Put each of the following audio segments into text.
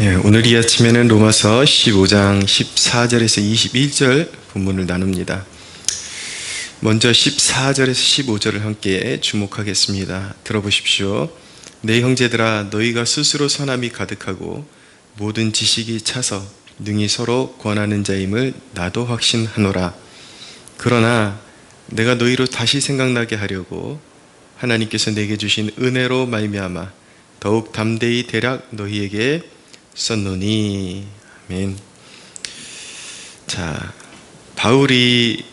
예, 오늘 이 아침에는 로마서 15장 14절에서 21절 본문을 나눕니다. 먼저 14절에서 15절을 함께 주목하겠습니다. 들어보십시오. 내 형제들아 너희가 스스로 선함이 가득하고 모든 지식이 차서 능히 서로 권하는 자임을 나도 확신하노라. 그러나 내가 너희로 다시 생각나게 하려고 하나님께서 내게 주신 은혜로 말미암아 더욱 담대히 대략 너희에게 썼노니 아멘. 자, 바울이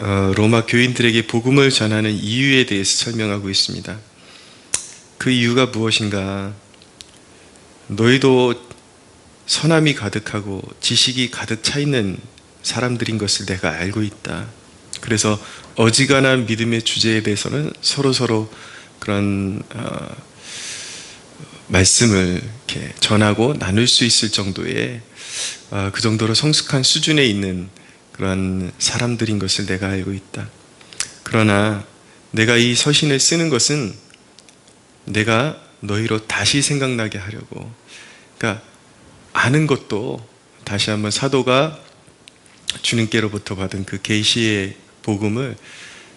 어, 로마 교인들에게 복음을 전하는 이유에 대해서 설명하고 있습니다. 그 이유가 무엇인가? 너희도 선함이 가득하고 지식이 가득 차 있는 사람들인 것을 내가 알고 있다. 그래서 어지간한 믿음의 주제에 대해서는 서로 서로 그런 어, 말씀을 이렇게 전하고 나눌 수 있을 정도의 어, 그 정도로 성숙한 수준에 있는 그런 사람들인 것을 내가 알고 있다. 그러나 내가 이 서신을 쓰는 것은 내가 너희로 다시 생각나게 하려고. 그러니까 아는 것도 다시 한번 사도가 주님께로부터 받은 그 계시의 복음을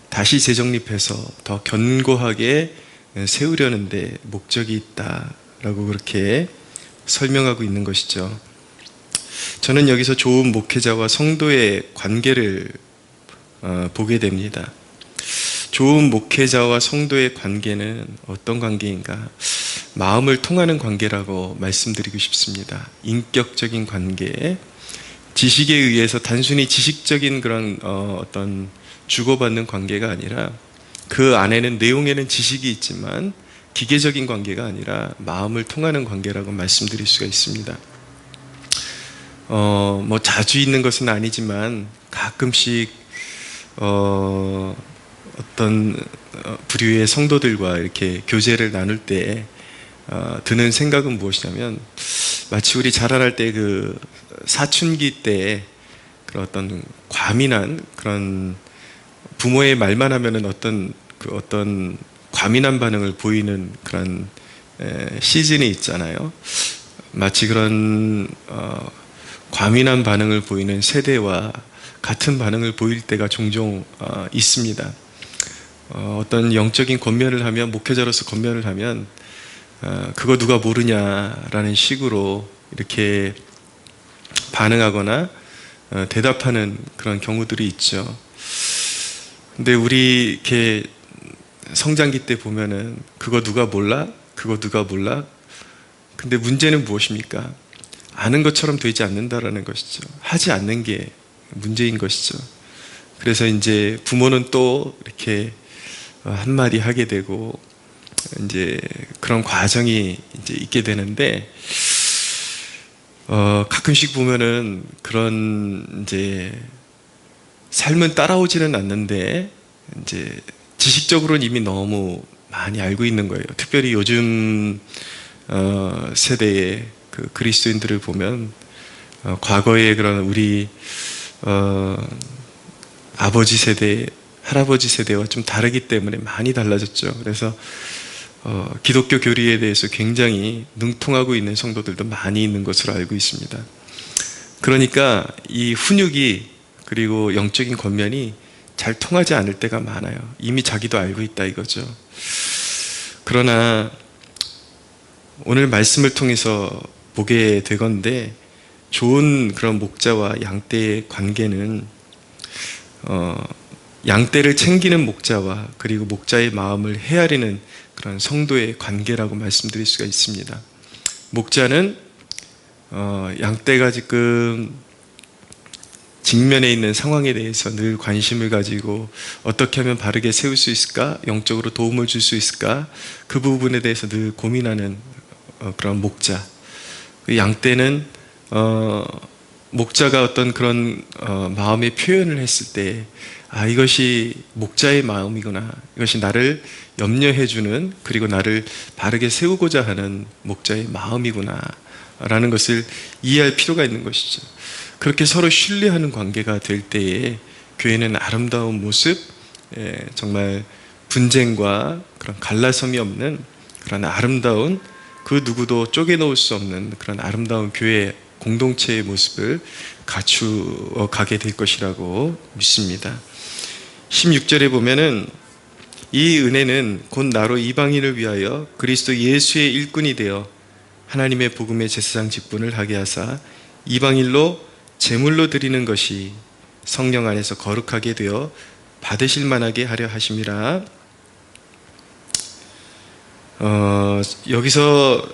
다시 재정립해서 더 견고하게 세우려는데 목적이 있다 라고 그렇게 설명하고 있는 것이죠. 저는 여기서 좋은 목회자와 성도의 관계를 어, 보게 됩니다. 좋은 목회자와 성도의 관계는 어떤 관계인가? 마음을 통하는 관계라고 말씀드리고 싶습니다. 인격적인 관계, 지식에 의해서 단순히 지식적인 그런 어, 어떤 주고받는 관계가 아니라 그 안에는 내용에는 지식이 있지만 기계적인 관계가 아니라 마음을 통하는 관계라고 말씀드릴 수가 있습니다. 어, 뭐 자주 있는 것은 아니지만 가끔씩 어, 어떤 어, 부류의 성도들과 이렇게 교제를 나눌 때 어, 드는 생각은 무엇이냐면 마치 우리 자라날 때 그 사춘기 때 그런 어떤 과민한 그런 부모의 말만 하면은 어떤 그 어떤 과민한 반응을 보이는 그런 에, 시즌이 있잖아요. 마치 그런 어, 과민한 반응을 보이는 세대와 같은 반응을 보일 때가 종종 어, 있습니다. 어, 떤 영적인 권면을 하면 목회자로서 권면을 하면 어, 그거 누가 모르냐라는 식으로 이렇게 반응하거나 어, 대답하는 그런 경우들이 있죠. 근데 우리 이렇게 성장기 때 보면은 그거 누가 몰라? 그거 누가 몰라? 근데 문제는 무엇입니까? 아는 것처럼 되지 않는다라는 것이죠. 하지 않는 게 문제인 것이죠. 그래서 이제 부모는 또 이렇게 한마디 하게 되고 이제 그런 과정이 이제 있게 되는데 어 가끔씩 보면은 그런 이제 삶은 따라오지는 않는데 이제 지식적으로는 이미 너무 많이 알고 있는 거예요. 특별히 요즘 어 세대의 그 그리스도인들을 보면 어 과거의 그런 우리 어 아버지 세대, 할아버지 세대와 좀 다르기 때문에 많이 달라졌죠. 그래서 어, 기독교 교리에 대해서 굉장히 능통하고 있는 성도들도 많이 있는 것으로 알고 있습니다. 그러니까 이 훈육이 그리고 영적인 권면이 잘 통하지 않을 때가 많아요. 이미 자기도 알고 있다 이거죠. 그러나 오늘 말씀을 통해서 보게 되건데 좋은 그런 목자와 양떼의 관계는 어, 양떼를 챙기는 목자와 그리고 목자의 마음을 헤아리는 그런 성도의 관계라고 말씀드릴 수가 있습니다. 목자는 어, 양떼가 지금 직면에 있는 상황에 대해서 늘 관심을 가지고 어떻게 하면 바르게 세울 수 있을까, 영적으로 도움을 줄 수 있을까, 그 부분에 대해서 늘 고민하는 어, 그런 목자. 그 양떼는 어, 목자가 어떤 그런 어, 마음의 표현을 했을 때, 아 이것이 목자의 마음이구나. 이것이 나를 염려해주는 그리고 나를 바르게 세우고자 하는 목자의 마음이구나. 라는 것을 이해할 필요가 있는 것이죠. 그렇게 서로 신뢰하는 관계가 될 때에 교회는 아름다운 모습, 예, 정말 분쟁과 그런 갈라섬이 없는 그런 아름다운 그 누구도 쪼개놓을 수 없는 그런 아름다운 교회 공동체의 모습을 갖추어 가게 될 것이라고 믿습니다. 16절에 보면은 이 은혜는 곧 나로 이방인을 위하여 그리스도 예수의 일꾼이 되어 하나님의 복음의 제사장 직분을 하게 하사 이방일로 제물로 드리는 것이 성령 안에서 거룩하게 되어 받으실 만하게 하려 하심이라. 어, 여기서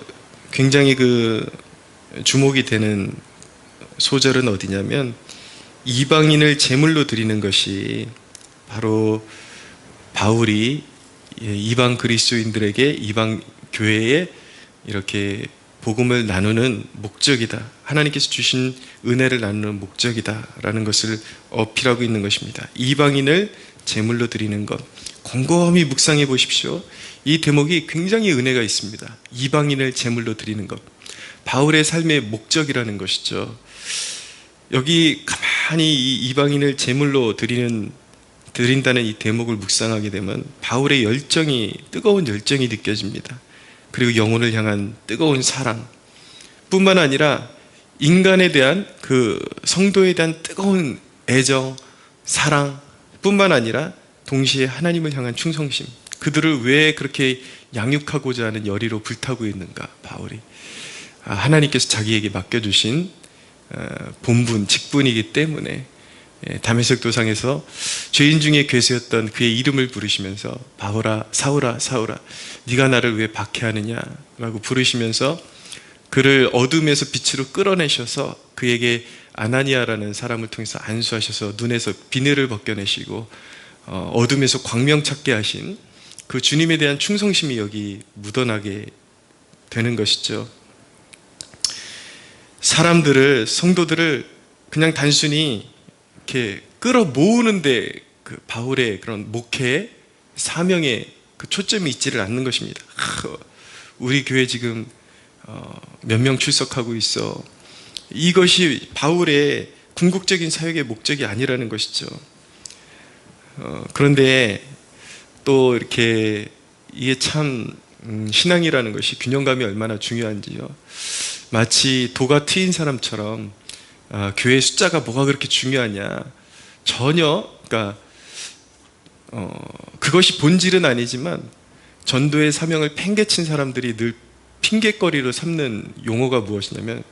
굉장히 그 주목이 되는 소절은 어디냐면 이방인을 제물로 드리는 것이 바로 바울이 예, 이방 그리스도인들에게 이방 교회에 이렇게 복음을 나누는 목적이다. 하나님께서 주신 은혜를 나누는 목적이다라는 것을 어필하고 있는 것입니다. 이방인을 제물로 드리는 것. 곰곰이 묵상해 보십시오. 이 대목이 굉장히 은혜가 있습니다. 이방인을 제물로 드리는 것. 바울의 삶의 목적이라는 것이죠. 여기 가만히 이 이방인을 제물로 드리는 드린다는 이 대목을 묵상하게 되면 바울의 열정이 뜨거운 열정이 느껴집니다. 그리고 영혼을 향한 뜨거운 사랑. 뿐만 아니라 인간에 대한 그 성도에 대한 뜨거운 애정, 사랑 뿐만 아니라 동시에 하나님을 향한 충성심. 그들을 왜 그렇게 양육하고자 하는 열의로 불타고 있는가 바울이. 아, 하나님께서 자기에게 맡겨주신 어, 본분, 직분이기 때문에 예, 다메섹 도상에서 죄인 중에 괴수였던 그의 이름을 부르시면서 바울아 사울아 사울아 네가 나를 왜 박해하느냐라고 부르시면서 그를 어둠에서 빛으로 끌어내셔서 그에게 아나니아라는 사람을 통해서 안수하셔서 눈에서 비늘을 벗겨내시고 어, 어둠에서 광명 찾게 하신 그 주님에 대한 충성심이 여기 묻어나게 되는 것이죠. 사람들을 성도들을 그냥 단순히 이렇게 끌어 모으는데 그 바울의 그런 목회 사명에 그 초점이 있지를 않는 것입니다. 하, 우리 교회 지금 어, 몇 명 출석하고 있어. 이것이 바울의 궁극적인 사역의 목적이 아니라는 것이죠. 어, 그런데 또 이렇게 이게 참 음, 신앙이라는 것이 균형감이 얼마나 중요한지요. 마치 도가 트인 사람처럼 아, 교회 숫자가 뭐가 그렇게 중요하냐? 전혀, 그러니까 어, 그것이 본질은 아니지만 전도의 사명을 팽개친 사람들이 늘 핑계거리로 삼는 용어가 무엇이냐면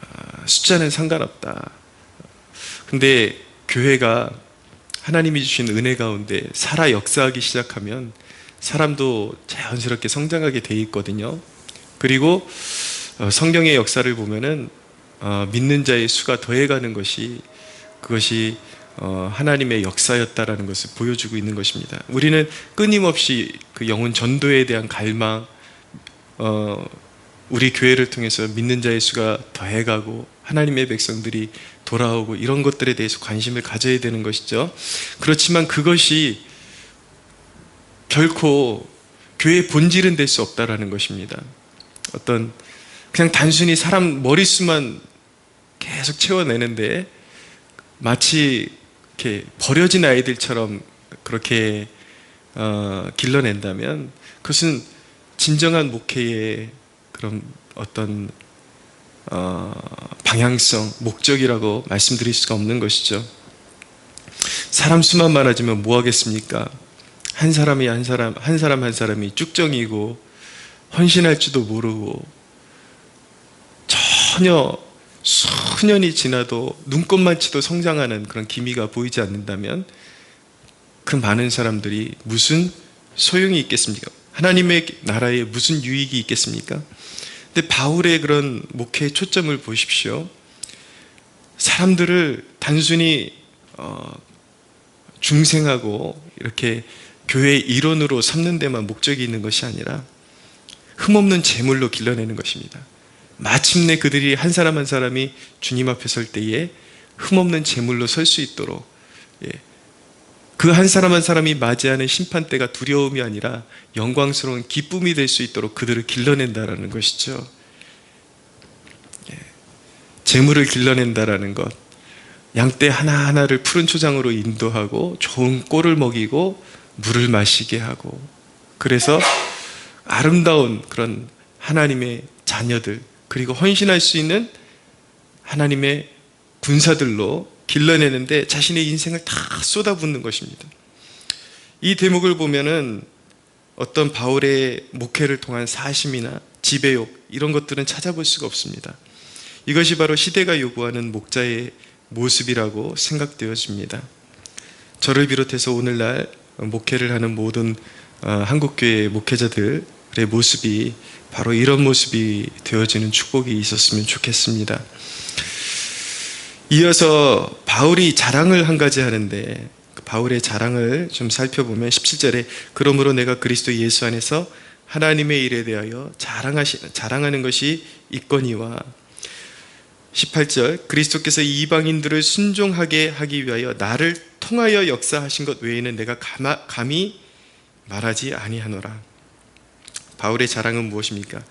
아, 숫자는 상관없다. 근데 교회가 하나님이 주신 은혜 가운데 살아 역사하기 시작하면 사람도 자연스럽게 성장하게 돼 있거든요. 그리고 어, 성경의 역사를 보면은 어, 믿는 자의 수가 더해가는 것이 그것이 어, 하나님의 역사였다라는 것을 보여주고 있는 것입니다. 우리는 끊임없이 그 영혼 전도에 대한 갈망, 우리 교회를 통해서 믿는 자의 수가 더해가고 하나님의 백성들이 돌아오고 이런 것들에 대해서 관심을 가져야 되는 것이죠. 그렇지만 그것이 결코 교회의 본질은 될 수 없다라는 것입니다. 어떤 그냥 단순히 사람 머릿수만 계속 채워내는데 마치 이렇게 버려진 아이들처럼 그렇게 어, 길러낸다면 그것은 진정한 목회의 그런 어떤 어, 방향성, 목적이라고 말씀드릴 수가 없는 것이죠. 사람 수만 많아지면 뭐 하겠습니까? 한 사람이 한 사람, 한 사람 한 사람이 쭉정이고 헌신할 지도 모르고 전혀 수년이 지나도 눈꽃만 치도 성장하는 그런 기미가 보이지 않는다면 그 많은 사람들이 무슨 소용이 있겠습니까? 하나님의 나라에 무슨 유익이 있겠습니까? 근데 바울의 그런 목회의 초점을 보십시오. 사람들을 단순히 어, 중생하고 이렇게 교회의 일원으로 삼는 데만 목적이 있는 것이 아니라 흠없는 재물로 길러내는 것입니다. 마침내 그들이 한 사람 한 사람이 주님 앞에 설 때에 흠없는 제물로 설 수 있도록 예. 그한 사람 한 사람이 맞이하는 심판 때가 두려움이 아니라 영광스러운 기쁨이 될 수 있도록 그들을 길러낸다라는 것이죠. 예. 재물을 길러낸다라는 것. 양떼 하나하나를 푸른 초장으로 인도하고 좋은 꼴을 먹이고 물을 마시게 하고 그래서 아름다운 그런 하나님의 자녀들 그리고 헌신할 수 있는 하나님의 군사들로 길러내는데 자신의 인생을 다 쏟아붓는 것입니다. 이 대목을 보면은 어떤 바울의 목회를 통한 사심이나 지배욕 이런 것들은 찾아볼 수가 없습니다. 이것이 바로 시대가 요구하는 목자의 모습이라고 생각되어집니다. 저를 비롯해서 오늘날 목회를 하는 모든 어, 한국교회 목회자들 의 모습이 바로 이런 모습이 되어지는 축복이 있었으면 좋겠습니다. 이어서 바울이 자랑을 한 가지 하는데 그 바울의 자랑을 좀 살펴보면 17절에 그러므로 내가 그리스도 예수 안에서 하나님의 일에 대하여 자랑하시, 자랑하는 것이 있거니와 18절 그리스도께서 이방인들을 순종하게 하기 위하여 나를 통하여 역사하신 것 외에는 내가 감히 말하지 아니하노라 바울의 자랑은 무엇입니까?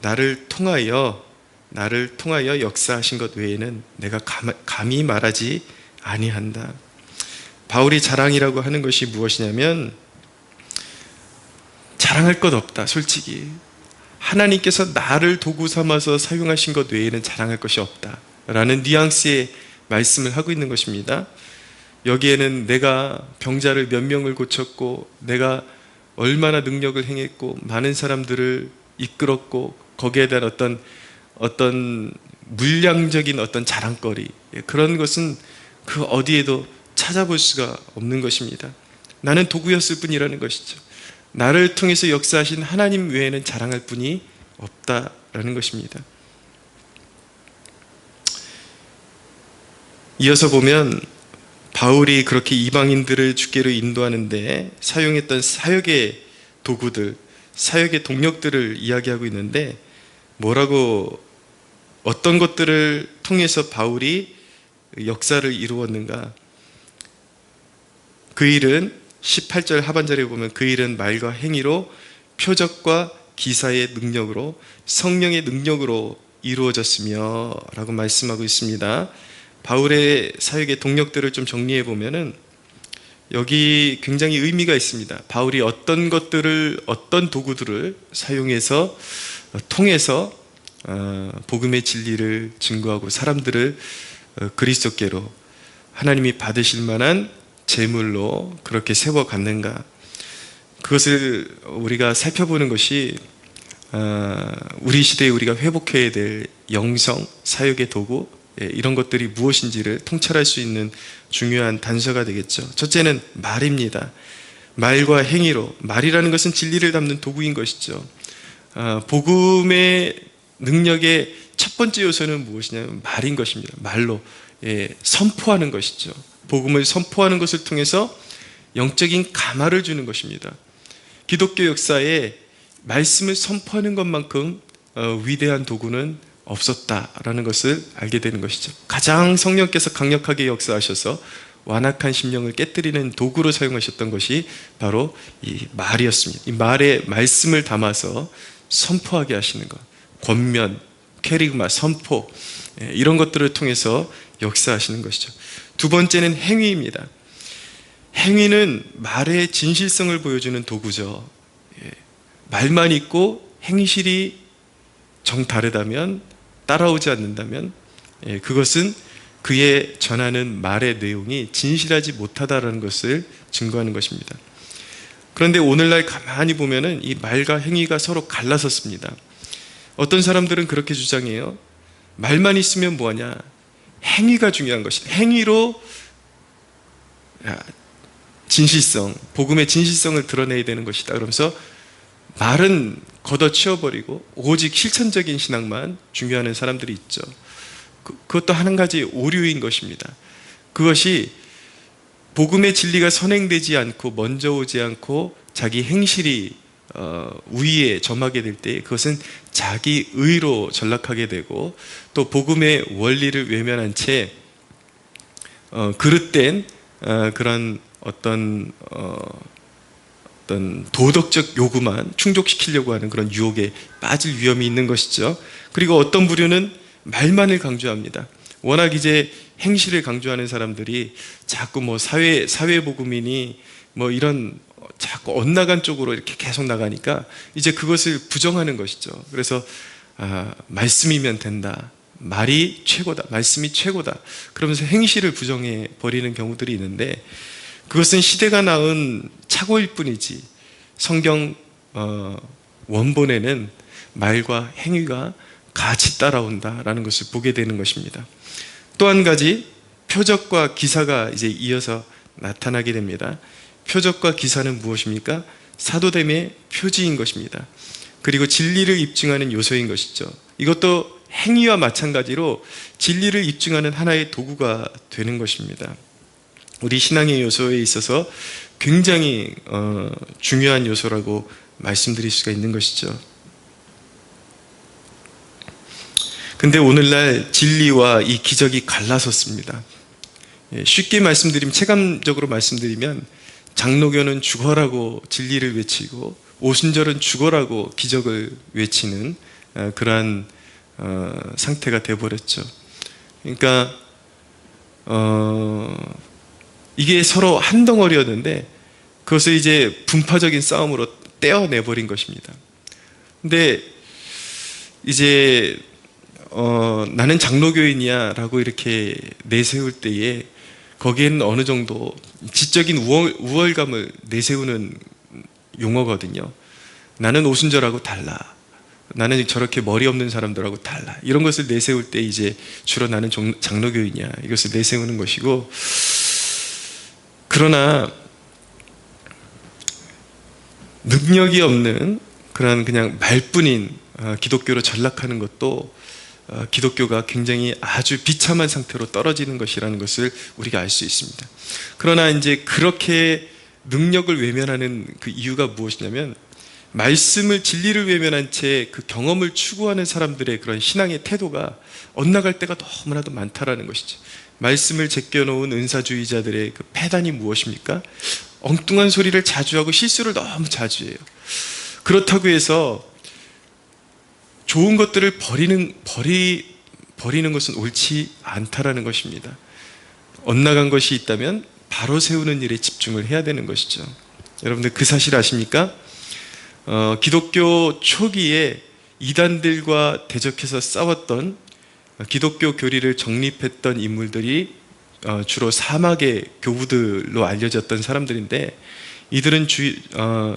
나를 통하여 나를 통하여 역사하신 것 외에는 내가 감, 감히 말하지 아니한다 바울이 자랑이라고 하는 것이 무엇이냐면 자랑할 것 없다 솔직히 하나님께서 나를 도구 삼아서 사용하신 것 외에는 자랑할 것이 없다. 라는 뉘앙스의 말씀을 하고 있는 것입니다. 여기에는 내가 병자를 몇 명을 고쳤고, 내가 얼마나 능력을 행했고, 많은 사람들을 이끌었고, 거기에 대한 어떤, 어떤 물량적인 어떤 자랑거리, 예, 그런 것은 그 어디에도 찾아볼 수가 없는 것입니다. 나는 도구였을 뿐이라는 것이죠. 나를 통해서 역사하신 하나님 외에는 자랑할 분이 없다라는 것입니다. 이어서 보면 바울이 그렇게 이방인들을 주께로 인도하는데 사용했던 사역의 도구들, 사역의 동력들을 이야기하고 있는데 뭐라고 어떤 것들을 통해서 바울이 역사를 이루었는가? 그 일은 18절 하반절에 보면 그 일은 말과 행위로 표적과 기사의 능력으로 성령의 능력으로 이루어졌으며 라고 말씀하고 있습니다. 바울의 사역의 동력들을 좀 정리해 보면은 여기 굉장히 의미가 있습니다. 바울이 어떤 것들을 어떤 도구들을 사용해서 어, 통해서 어, 복음의 진리를 증거하고 사람들을 어, 그리스도께로 하나님이 받으실 만한 제물로 그렇게 세워 갔는가? 그것을 우리가 살펴보는 것이 아, 우리 시대에 우리가 회복해야 될 영성, 사역의 도구 예, 이런 것들이 무엇인지를 통찰할 수 있는 중요한 단서가 되겠죠. 첫째는 말입니다. 말과 행위로 말이라는 것은 진리를 담는 도구인 것이죠. 아, 복음의 능력의 첫 번째 요소는 무엇이냐면 말인 것입니다. 말로 예, 선포하는 것이죠. 복음을 선포하는 것을 통해서 영적인 감화를 주는 것입니다. 기독교 역사에 말씀을 선포하는 것만큼 어, 위대한 도구는 없었다라는 것을 알게 되는 것이죠. 가장 성령께서 강력하게 역사하셔서 완악한 심령을 깨뜨리는 도구로 사용하셨던 것이 바로 이 말이었습니다. 이 말에 말씀을 담아서 선포하게 하시는 것. 권면, 캐리그마, 선포 예, 이런 것들을 통해서 역사하시는 것이죠. 두 번째는 행위입니다. 행위는 말의 진실성을 보여주는 도구죠. 예. 말만 있고 행실이 정 다르다면 따라오지 않는다면 예, 그것은 그의 전하는 말의 내용이 진실하지 못하다라는 것을 증거하는 것입니다. 그런데 오늘날 가만히 보면은 이 말과 행위가 서로 갈라섰습니다. 어떤 사람들은 그렇게 주장해요. 말만 있으면 뭐하냐? 행위가 중요한 것이다. 행위로 진실성, 복음의 진실성을 드러내야 되는 것이다. 그러면서 말은 걷어치워버리고 오직 실천적인 신앙만 중요하는 사람들이 있죠. 그, 그것도 한 가지 오류인 것입니다. 그것이 복음의 진리가 선행되지 않고 먼저 오지 않고 자기 행실이 어, 우위에 점하게 될 때 그것은 자기 의로 전락하게 되고 또 복음의 원리를 외면한 채 어, 그릇된 어, 그런 어떤 어, 어떤 도덕적 요구만 충족시키려고 하는 그런 유혹에 빠질 위험이 있는 것이죠. 그리고 어떤 부류는 말만을 강조합니다. 워낙 이제 행실을 강조하는 사람들이 자꾸 뭐 사회 사회 복음이니 뭐 이런 어, 자꾸 엇나간 쪽으로 이렇게 계속 나가니까 이제 그것을 부정하는 것이죠. 그래서 아, 말씀이면 된다. 말이 최고다. 말씀이 최고다. 그러면서 행실을 부정해 버리는 경우들이 있는데 그것은 시대가 낳은 착오일 뿐이지 성경 어, 원본에는 말과 행위가 같이 따라온다라는 것을 보게 되는 것입니다. 또 한 가지 표적과 기사가 이제 이어서 나타나게 됩니다. 표적과 기사는 무엇입니까? 사도됨의 표지인 것입니다. 그리고 진리를 입증하는 요소인 것이죠. 이것도 행위와 마찬가지로 진리를 입증하는 하나의 도구가 되는 것입니다. 우리 신앙의 요소에 있어서 굉장히 어, 중요한 요소라고 말씀드릴 수가 있는 것이죠. 근데 오늘날 진리와 이 기적이 갈라섰습니다. 예, 쉽게 말씀드리면 체감적으로 말씀드리면 장로교는 죽어라고 진리를 외치고 오순절은 죽어라고 기적을 외치는 어, 그러한 어, 상태가 되어버렸죠. 그러니까 어, 이게 서로 한 덩어리였는데 그것을 이제 분파적인 싸움으로 떼어내버린 것입니다. 근데 이제 어, 나는 장로교인이야라고 이렇게 내세울 때에 거기에는 어느 정도 지적인 우월, 우월감을 내세우는 용어거든요. 나는 오순절하고 달라. 나는 저렇게 머리 없는 사람들하고 달라. 이런 것을 내세울 때 이제 주로 나는 종- 장로교인이야. 이것을 내세우는 것이고 그러나 능력이 없는 그런 그냥 말뿐인 어, 기독교로 전락하는 것도 어, 기독교가 굉장히 아주 비참한 상태로 떨어지는 것이라는 것을 우리가 알 수 있습니다. 그러나 이제 그렇게 능력을 외면하는 그 이유가 무엇이냐면 말씀을 진리를 외면한 채 그 경험을 추구하는 사람들의 그런 신앙의 태도가 엇나갈 때가 너무나도 많다라는 것이죠. 말씀을 제껴놓은 은사주의자들의 그 패단이 무엇입니까? 엉뚱한 소리를 자주 하고 실수를 너무 자주 해요. 그렇다고 해서 좋은 것들을 버리는 버리 버리는 것은 옳지 않다라는 것입니다. 엇나간 것이 있다면 바로 세우는 일에 집중을 해야 되는 것이죠. 여러분들 그 사실 아십니까? 어, 기독교 초기에 이단들과 대적해서 싸웠던 어, 기독교 교리를 정립했던 인물들이 어, 주로 사막의 교부들로 알려졌던 사람들인데 이들은 주, 어,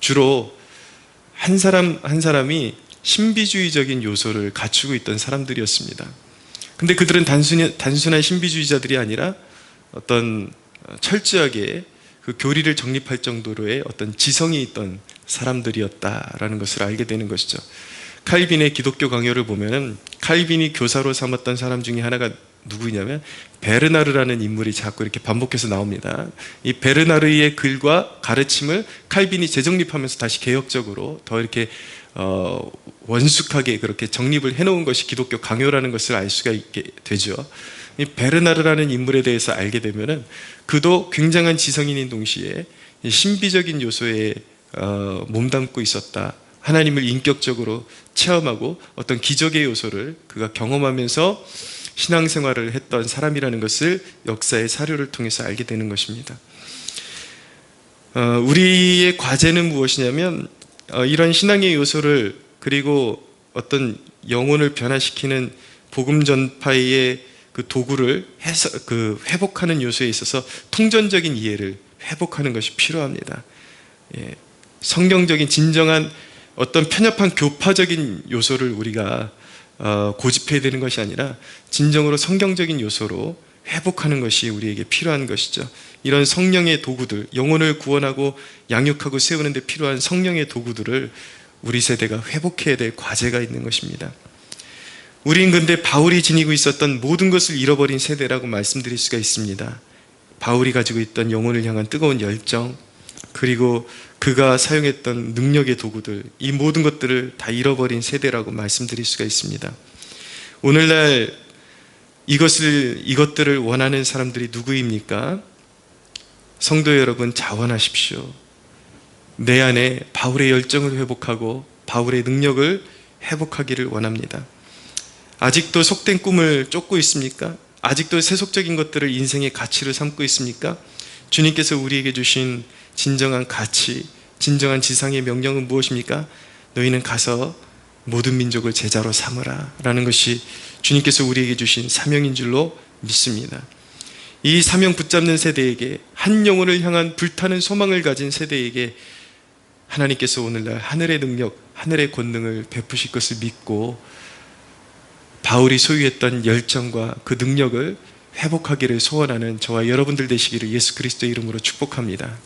주로 한 사람 한 사람이 신비주의적인 요소를 갖추고 있던 사람들이었습니다. 근데 그들은 단순히, 단순한 신비주의자들이 아니라 어떤 철저하게 그 교리를 정립할 정도로의 어떤 지성이 있던 사람들이었다라는 것을 알게 되는 것이죠. 칼빈의 기독교 강요를 보면은 칼빈이 교사로 삼았던 사람 중에 하나가 누구냐면 베르나르라는 인물이 자꾸 이렇게 반복해서 나옵니다. 이 베르나르의 글과 가르침을 칼빈이 재정립하면서 다시 개혁적으로 더 이렇게 어, 원숙하게 그렇게 정립을 해놓은 것이 기독교 강요라는 것을 알 수가 있게 되죠. 이 베르나르라는 인물에 대해서 알게 되면은 그도 굉장한 지성인인 동시에 이 신비적인 요소에 어, 몸담고 있었다. 하나님을 인격적으로 체험하고 어떤 기적의 요소를 그가 경험하면서 신앙생활을 했던 사람이라는 것을 역사의 사료를 통해서 알게 되는 것입니다. 어, 우리의 과제는 무엇이냐면 어, 이런 신앙의 요소를 그리고 어떤 영혼을 변화시키는 복음 전파의 그 도구를 해서 그 회복하는 요소에 있어서 통전적인 이해를 회복하는 것이 필요합니다. 예, 성경적인 진정한 어떤 편협한 교파적인 요소를 우리가 어, 고집해야 되는 것이 아니라 진정으로 성경적인 요소로 회복하는 것이 우리에게 필요한 것이죠. 이런 성령의 도구들, 영혼을 구원하고 양육하고 세우는 데 필요한 성령의 도구들을 우리 세대가 회복해야 될 과제가 있는 것입니다. 우린 근데 바울이 지니고 있었던 모든 것을 잃어버린 세대라고 말씀드릴 수가 있습니다. 바울이 가지고 있던 영혼을 향한 뜨거운 열정, 그리고 그가 사용했던 능력의 도구들, 이 모든 것들을 다 잃어버린 세대라고 말씀드릴 수가 있습니다. 오늘날 이것을, 이것들을 원하는 사람들이 누구입니까? 성도 여러분, 자원하십시오. 내 안에 바울의 열정을 회복하고 바울의 능력을 회복하기를 원합니다. 아직도 속된 꿈을 쫓고 있습니까? 아직도 세속적인 것들을 인생의 가치를 삼고 있습니까? 주님께서 우리에게 주신 진정한 가치, 진정한 지상의 명령은 무엇입니까? 너희는 가서 모든 민족을 제자로 삼으라 라는 것이 주님께서 우리에게 주신 사명인 줄로 믿습니다. 이 사명 붙잡는 세대에게 한 영혼을 향한 불타는 소망을 가진 세대에게 하나님께서 오늘날 하늘의 능력, 하늘의 권능을 베푸실 것을 믿고 바울이 소유했던 열정과 그 능력을 회복하기를 소원하는 저와 여러분들 되시기를 예수 그리스도의 이름으로 축복합니다.